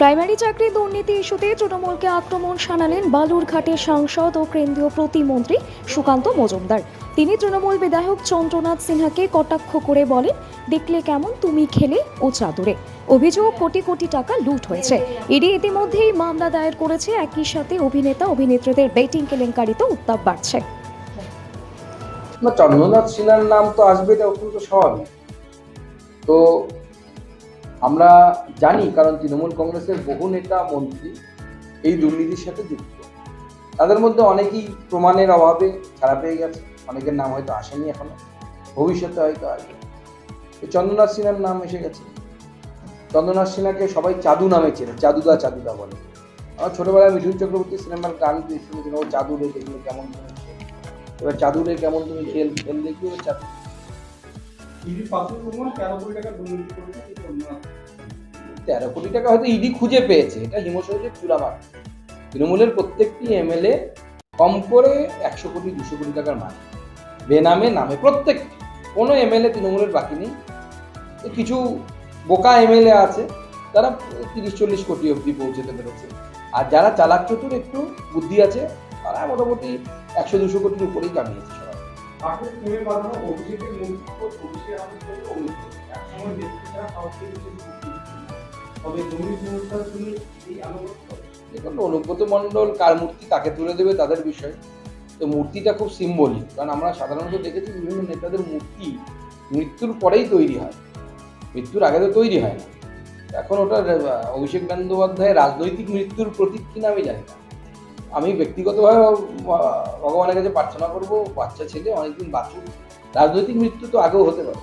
Primary চাকরি দুর্নীতি ইস্যুতে তৃণমূলকে আক্রমণ শানালেন বালুরঘাটের সাংসদ ও কেন্দ্রীয় প্রতিমন্ত্রী সুকান্ত মজুমদার। তিনি তৃণমূল বিধায়ক চন্দ্রনাথ সিনহাকে কটাক্ষ করে বলেন, দেখলে কেমন, তুমি খেলে ও চাদরে। অভিযোগ কোটি কোটি টাকা লুট হয়েছে। ইডি ইতিমধ্যেই মামলা দায়ের করেছে। একই সাথে অভিনেতা, অভিনেত্রীদের বেটিং কেলেঙ্কারিতে উত্তাপ বাড়ছে। চন্দ্রনাথ সিনহার নাম তো আসবে, এটা অত্যন্ত স্বাভাবিক। তো আমরা জানি, কারণ তৃণমূল কংগ্রেসের বহু নেতা, মন্ত্রী এই দুর্নীতির সাথে যুক্ত। তাদের মধ্যে অনেকেই প্রমাণের অভাবে ছাড়া পেয়ে গেছে। অনেকের নাম হয়তো আসেনি এখনও। ভবিষ্যতে হয়তো আসবে। চন্দ্রনাথ সিনহার নাম এসে গেছে। চন্দ্রনাথ সিনহাকে সবাই চাদু নামে চেনে, চাদুদা চাদুদা বলে। আমার ছোটবেলায় মিঠুন চক্রবর্তী সিনেমার গান দিয়ে শুনেছিল ও চাদু রে কেমন তুমি এবার চাদু রে কেমন তুমি খেল খেল দেখি ও চাদু ইডি তেরো কোটি টাকা দুর্নীতি করেছে তেরো কোটি টাকা হয়তো ইডি খুঁজে পেয়েছে এটা হিমশৈলের চূড়ামার তৃণমূলের প্রত্যেকটি এমএলএ কম করে একশো কোটি দুশো কোটি টাকার মালিক বেনামে নামে প্রত্যেকটি। কোনো এমএলএ তৃণমূলের বাকি নেই। কিছু বোকা এমএলএ আছে তারা তিরিশ চল্লিশ কোটি অবধি পৌঁছতে পেরেছে। আর যারা চালাক চতুর একটু বুদ্ধি আছে তারা মোটামুটি একশো দুশো কোটির উপরেই কামিয়েছে সবাই। দেখুন, অনুব্রত মণ্ডল কার মূর্তি কাকে তুলে দেবে তাদের বিষয়। তো মূর্তিটা খুব সিম্বলিক কারণ আমরা সাধারণত দেখেছি বিভিন্ন নেতাদের মূর্তি মৃত্যুর পরেই তৈরি হয়। মৃত্যুর আগে তো তৈরি হয় না। এখন ওটা অভিষেক বন্দ্যোপাধ্যায় রাজনৈতিক মৃত্যুর প্রতীক কিনা আমি জানি না। আমি ব্যক্তিগতভাবে ভগবানের কাছে প্রার্থনা করব, বাচ্চা ছেলে, অনেকদিন বাঁচুক। রাজনৈতিক মৃত্যু তো আগেও হতে পারে।